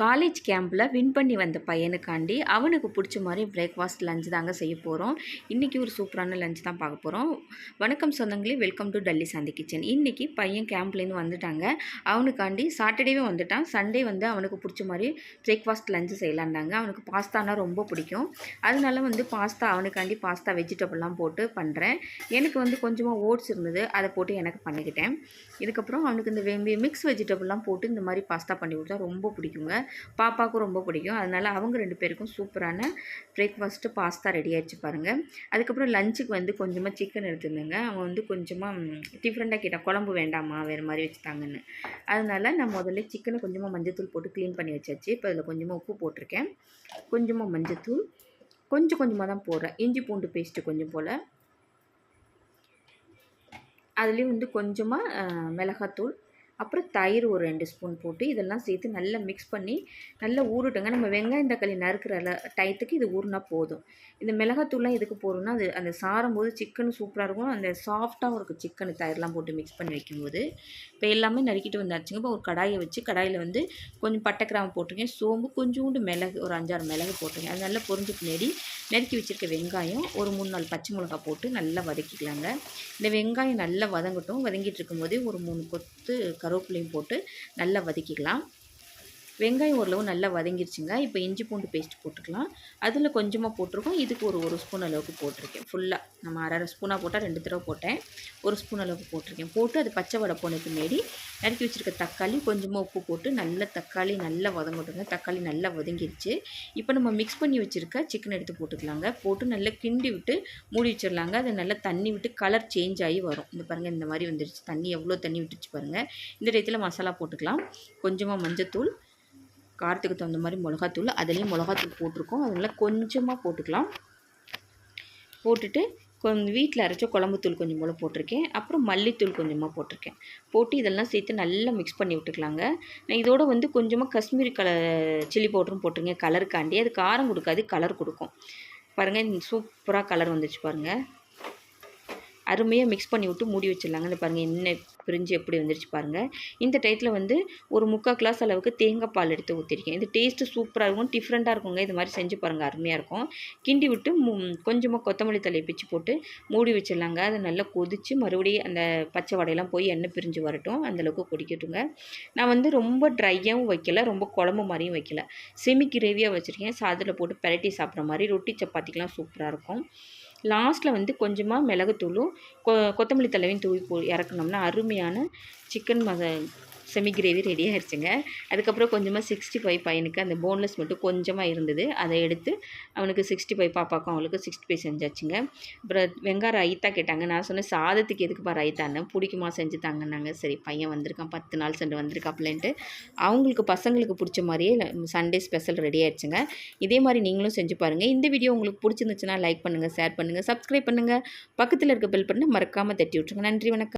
College கேம்பில் win பண்ணி வந்த பையனுக்காண்டி அவனுக்கு பிடிச்ச மாதிரி பிரேக்ஃபாஸ்ட் லஞ்ச் தாங்க செய்ய போகிறோம் இன்றைக்கி ஒரு சூப்பரான லஞ்ச் தான் பார்க்க போகிறோம் வணக்கம் சொந்தங்களே welcome to Dalli Shanti kitchen இன்றைக்கி பையன் கேம்ப்லேருந்து வந்துட்டாங்க. அவனுக்காண்டி சாட்டர்டேவே வந்துட்டான். சண்டே வந்து அவனுக்கு பிடிச்ச மாதிரி பிரேக்ஃபாஸ்ட் லஞ்சு செய்யலான்டாங்க அவனுக்கு பாஸ்தானா ரொம்ப பிடிக்கும். அதனால வந்து பாஸ்தா அவனுக்காண்டி பாஸ்தா வெஜிடபிள்லாம் போட்டு பண்ணுறேன் எனக்கு வந்து கொஞ்சமாக ஓட்ஸ் இருந்தது. அதை போட்டு எனக்கு பண்ணிக்கிட்டேன். இதுக்கப்புறம் அவனுக்கு இந்த மிக்ஸ் வெஜிடபிள்லாம் போட்டு இந்த மாதிரி பாஸ்தா பண்ணி கொடுத்தா ரொம்ப பிடிக்குங்க. பாப்பாவுக்கும் ரொம்ப பிடிக்கும். அதனால் அவங்க ரெண்டு பேருக்கும் சூப்பரான பிரேக்ஃபாஸ்ட்டு பாஸ்தா ரெடி ஆகிடுச்சு பாருங்கள் அதுக்கப்புறம் லஞ்சுக்கு வந்து கொஞ்சமாக சிக்கன் எடுத்துருந்தேங்க. அவன் வந்து கொஞ்சமாக டிஃப்ரெண்ட்டாக கேட்டான் குழம்பு வேண்டாமா வேறு மாதிரி வச்சுட்டாங்கன்னு. அதனால் நான் முதல்ல சிக்கனை கொஞ்சமாக மஞ்சத்தூள் போட்டு க்ளீன் பண்ணி வச்சாச்சு. இப்போ அதில் கொஞ்சமாக உப்பு போட்டிருக்கேன். கொஞ்சமாக மஞ்சத்தூள். கொஞ்சம் கொஞ்சமாக தான் போடுறேன். இஞ்சி பூண்டு பேஸ்ட்டு கொஞ்சம் போல். அதுலேயும் வந்து கொஞ்சமாக மிளகாத்தூள். அப்புறம் தயிர் ஒரு ரெண்டு ஸ்பூன் போட்டு இதெல்லாம் சேர்த்து நல்லா மிக்ஸ் பண்ணி நல்லா ஊறட்டுங்க. நம்ம வெங்காயம் தக்காளி நறுக்கிற டயத்துக்கு இது ஊறினா போதும். இந்த மிளகாத்தூள்லாம் எதுக்கு போகிறோம்னா அது அந்த சாரும் போது சிக்கன் சூப்பராக இருக்கும். அந்த சாஃப்டாகவும் இருக்கும் சிக்கன் தயிர்லாம் போட்டு மிக்ஸ் பண்ணி வைக்கும்போது. இப்போ எல்லாமே நறுக்கிட்டு வந்தாச்சுங்க. இப்போ ஒரு கடாயை வச்சு கடாயில் வந்து கொஞ்சம் பட்டை கிராமம் போட்டுருங்க சோம்பு கொஞ்சோண்டு மிளகு ஒரு அஞ்சாறு மிளகு போட்டுருங்க அது நல்லா பொறிஞ்சு பின்னாடி நறுக்கி வச்சுருக்க வெங்காயம் ஒரு மூணு நாலு பச்சை மிளகா போட்டு நல்லா வதக்கிக்கலாங்க. இந்த வெங்காயம் நல்லா வதங்கட்டும். வதங்கிட்டு இருக்கும்போதே ஒரு மூணு கொத்து கருவேப்பிலையும் போட்டு நல்லா வதக்கிக்கலாம். வெங்காயம் ஓரளவு நல்லா வதங்கிருச்சுங்க. இப்போ இஞ்சி பூண்டு பேஸ்ட் போட்டுக்கலாம். அதில் கொஞ்சமாக போட்டிருக்கோம். இதுக்கு ஒரு ஒரு ஸ்பூன் அளவுக்கு போட்டிருக்கேன். ஃபுல்லாக நம்ம அரை அரை ஸ்பூனாக போட்டால் ரெண்டு தடவை போட்டேன். ஒரு ஸ்பூன் அளவுக்கு போட்டிருக்கேன். போட்டு அது பச்சை வடை போனதுக்கு மேடி நறுக்கி வச்சுருக்க தக்காளி கொஞ்சமாக உப்பு போட்டு நல்ல தக்காளி நல்லா வதங்கட்டுங்க. தக்காளி நல்லா வதங்கிருச்சு. இப்போ நம்ம மிக்ஸ் பண்ணி வச்சுருக்க சிக்கன் எடுத்து போட்டுக்கலாங்க. போட்டு நல்லா கிண்டி விட்டு மூடி வச்சிடலாங்க. அது நல்லா தண்ணி விட்டு கலர் சேஞ்ச் ஆகி வரும். இந்த பாருங்கள் இந்த மாதிரி வந்துருச்சு. தண்ணி எவ்வளோ தண்ணி விட்டுருச்சு பாருங்கள் இந்த டயத்தில் மசாலா போட்டுக்கலாம். கொஞ்சமாக மஞ்சத்தூள் காரத்துக்கு தகுந்த மாதிரி மிளகாத்தூள் அதுலேயும் மிளகாத்தூள் போட்டிருக்கோம். அதனால் கொஞ்சமாக போட்டுக்கலாம். போட்டுட்டு கொஞ்சம் வீட்டில் அரைச்ச குழம்புத்தூள் கொஞ்சம் போல் போட்டிருக்கேன். அப்புறம் மல்லித்தூள் கொஞ்சமாக போட்டிருக்கேன். போட்டு இதெல்லாம் சேர்த்து நல்லா மிக்ஸ் பண்ணி விட்டுக்கலாங்க. நான் இதோட வந்து கொஞ்சமாக காஷ்மீரி கலர் சில்லி பவுடரும் போட்டிருங்க கலருக்காண்டி அது காரம் கொடுக்காது கலர் கொடுக்கும். பாருங்கள் சூப்பராக கலர் வந்துச்சு பாருங்கள் அருமையாக மிக்ஸ் பண்ணி விட்டு மூடி வச்சிடலாங்க. இந்த பாருங்கள் என்ன பிரிஞ்சு எப்படி வந்துருச்சு பாருங்கள் இந்த டயத்தில் வந்து ஒரு முக்கால் கிளாஸ் அளவுக்கு தேங்காய் பால் எடுத்து ஊற்றிருக்கேன் இது டேஸ்ட்டு சூப்பராக இருக்கும் டிஃப்ரெண்ட்டாக இருக்குங்க. இது மாதிரி செஞ்சு பாருங்கள் அருமையாக இருக்கும். கிண்டி விட்டு கொஞ்சமாக கொத்தமல்லி தலையை பிச்சு போட்டு மூடி வச்சிடலாங்க. அதை நல்லா கொதித்து மறுபடியும் அந்த பச்சை வடையெல்லாம் போய் எண்ணெய் பிரிஞ்சு வரட்டும். அந்தளவுக்கு கொடிக்கட்டுங்க நான் வந்து ரொம்ப ட்ரையாகவும் வைக்கல ரொம்ப குழம்பு மாதிரியும் வைக்கல. செமி கிரேவியாக வச்சுருக்கேன். சாதத்தில் போட்டு பரட்டி சாப்பிட்ற மாதிரி ரொட்டி சப்பாத்திக்கெலாம் சூப்பராக இருக்கும். லாஸ்ட்டில் வந்து கொஞ்சமாக மிளகுத்தூளும் கொ கொத்தமல்லி தலைவையும் தூவி போ இறக்குனோம்னா அருமையான சிக்கன் மச செமி கிரேவி ரெடி ஆகிடுச்சுங்க அதுக்கப்புறம் கொஞ்சமாக சிக்ஸ்டி ஃபைவ் பையனுக்கு அந்த போன்லெஸ் மட்டும் கொஞ்சமாக இருந்தது. அதை எடுத்து அவனுக்கு சிக்ஸ்டி ஃபைவ் பாப்பாக்கும் அவளுக்கு சிக்ஸ்டி ஃபைவ் செஞ்சாச்சுங்க. அப்புறம் வெங்காய ரைத்தா கேட்டாங்க. நான் சொன்னேன் சாதத்துக்கு எதுக்குப்பா ரைத்தான்னு? பிடிக்குமா செஞ்சு தாங்கன்னாங்க. சரி பையன் வந்திருக்கான். பத்து நாள் சென்று வந்திருக்காப்லன்ட்டு அவங்களுக்கு பசங்களுக்கு பிடிச்ச மாதிரியே சண்டே ஸ்பெஷல் ரெடி ஆயிடுச்சுங்க இதே மாதிரி நீங்களும் செஞ்சு பாருங்கள் இந்த வீடியோ உங்களுக்கு பிடிச்சிருந்துச்சுன்னா லைக் பண்ணுங்கள் ஷேர் பண்ணுங்கள் சப்ஸ்கிரைப் பண்ணுங்கள் பக்கத்தில் இருக்க பெல் பண்ணி மறக்காமல் தட்டி விட்ருங்க நன்றி வணக்கம்.